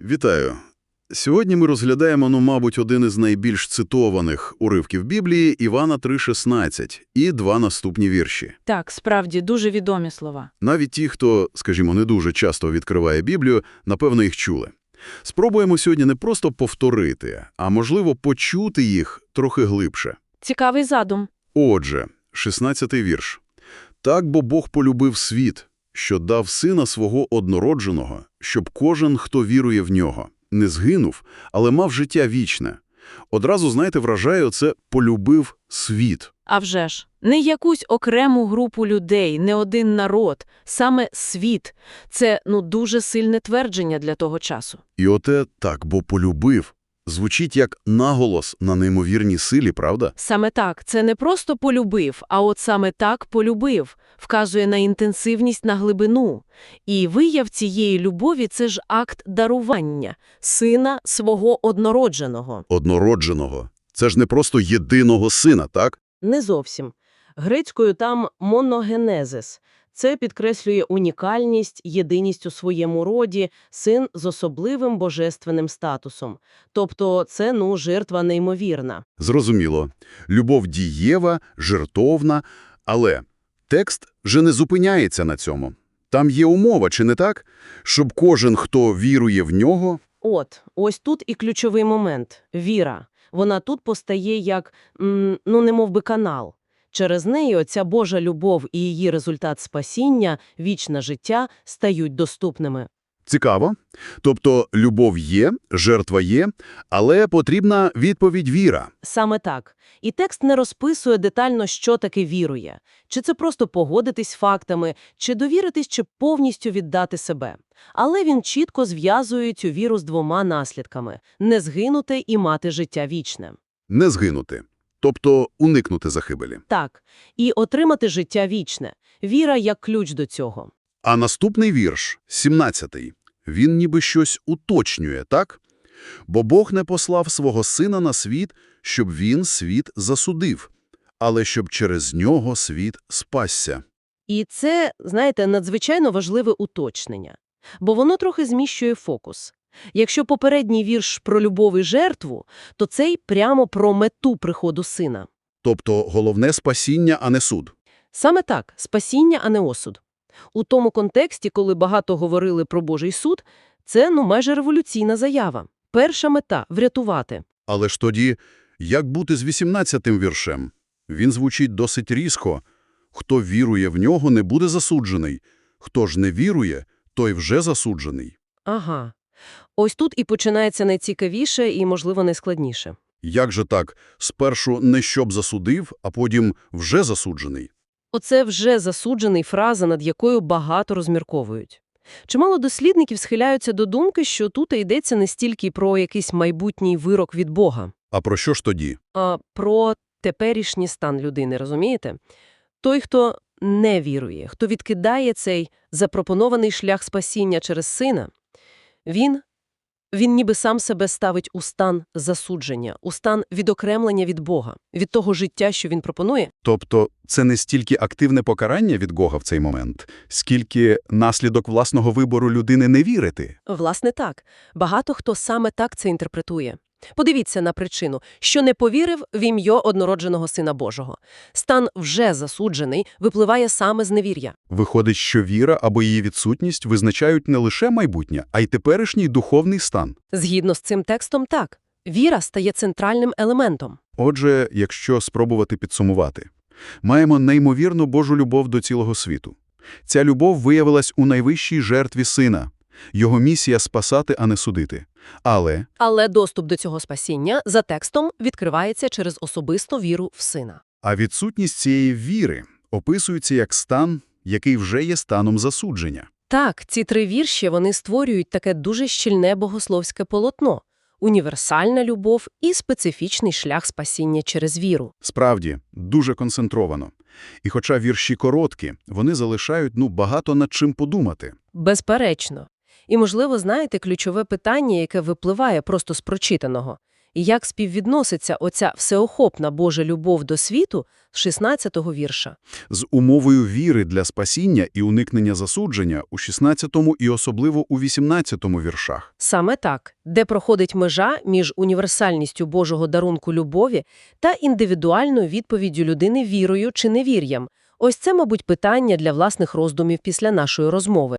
Вітаю! Сьогодні ми розглядаємо, ну, мабуть, один із найбільш цитованих уривків Біблії Івана 3.16 і два наступні вірші. Так, справді, дуже відомі слова. Навіть ті, хто, скажімо, не дуже часто відкриває Біблію, напевно, їх чули. Спробуємо сьогодні не просто повторити, а, можливо, почути їх трохи глибше. Цікавий задум. Отже, 16-й вірш. «Так, бо Бог полюбив світ, що дав Сина Свого однородженого, щоб кожен, хто вірує в Нього, не згинув, але мав життя вічне». Одразу, знаєте, вражає оце «полюбив світ». А вже ж, не якусь окрему групу людей, не один народ, саме світ. Це, ну, дуже сильне твердження для того часу. І оте «так, бо полюбив» звучить як наголос на неймовірній силі, правда? Саме так, це не просто полюбив, а от саме так полюбив, вказує на інтенсивність, на глибину. І вияв цієї любові – це ж акт дарування, сина свого однородженого. Однородженого. Це ж не просто єдиного сина, так? Не зовсім. Грецькою там моногенезис. Це підкреслює унікальність, єдиність у своєму роді, син з особливим божественним статусом. Тобто це, ну, жертва неймовірна. Зрозуміло. Любов дієва, жертовна, але текст же не зупиняється на цьому. Там є умова, чи не так? Щоб кожен, хто вірує в нього, От, ось тут і ключовий момент – віра. Вона тут постає як, ну, немов би канал. Через неї оця Божа любов і її результат спасіння, вічне життя стають доступними. цікаво. Тобто любов є, жертва є, але потрібна відповідь віра. Саме так. І текст не розписує детально, що таке вірує. Чи це просто погодитись фактами, чи довіритись, чи повністю віддати себе. Але він чітко зв'язує цю віру з двома наслідками – не згинути і мати життя вічне. Не згинути. Тобто уникнути загибелі. Так, і отримати життя вічне. Віра як ключ до цього. А наступний вірш, 17-й, він ніби щось уточнює, так? Бо Бог не послав свого сина на світ, щоб він світ засудив, але щоб через нього світ спасся. І це, знаєте, надзвичайно важливе уточнення. Бо воно трохи зміщує фокус. Якщо попередній вірш про любов і жертву, то цей прямо про мету приходу сина. Тобто головне спасіння, а не суд. Саме так – спасіння, а не осуд. У тому контексті, коли багато говорили про Божий суд, це ну майже революційна заява. Перша мета – врятувати. Але ж тоді, як бути з 18-тим віршем? Він звучить досить різко. Хто вірує в нього, не буде засуджений. Хто ж не вірує, той вже засуджений. Ага. Ось тут і починається найцікавіше і, можливо, найскладніше. Як же так? Спершу не щоб засудив, а потім вже засуджений. Оце вже засуджений фраза, над якою багато розмірковують. Чимало дослідників схиляються до думки, що тут йдеться не стільки про якийсь майбутній вирок від Бога, А про що ж тоді? а про теперішній стан людини, розумієте? Той, хто не вірує, хто відкидає цей запропонований шлях спасіння через сина, він, він ніби сам себе ставить у стан засудження, у стан відокремлення від Бога, від того життя, що він пропонує, Тобто це не стільки активне покарання від Бога в цей момент, скільки наслідок власного вибору людини не вірити. Власне так. Багато хто саме так це інтерпретує. Подивіться на причину, що не повірив в ім'я однородженого Сина Божого. Стан вже засуджений випливає саме з невір'я. Виходить, що віра або її відсутність визначають не лише майбутнє, а й теперішній духовний стан. Згідно з цим текстом, так. Віра стає центральним елементом. Отже, якщо спробувати підсумувати, маємо неймовірну Божу любов до цілого світу. Ця любов виявилась у найвищій жертві Сина. Його місія – спасати, а не судити. Але Але доступ до цього спасіння за текстом відкривається через особисту віру в Сина. А відсутність цієї віри описується як стан, який вже є станом засудження. Так, ці три вірші вони створюють таке дуже щільне богословське полотно – універсальна любов і специфічний шлях спасіння через віру. Справді, дуже концентровано. І хоча вірші короткі, вони залишають ну, багато над чим подумати. Безперечно. І, можливо, знаєте ключове питання, яке випливає просто з прочитаного. І як співвідноситься оця всеохопна Божа любов до світу з 16-го вірша? З умовою віри для спасіння і уникнення засудження у 16-му і особливо у 18-му віршах. Саме так, де проходить межа між універсальністю Божого дарунку любові та індивідуальною відповіддю людини вірою чи невір'ям. Ось це, мабуть, питання для власних роздумів після нашої розмови.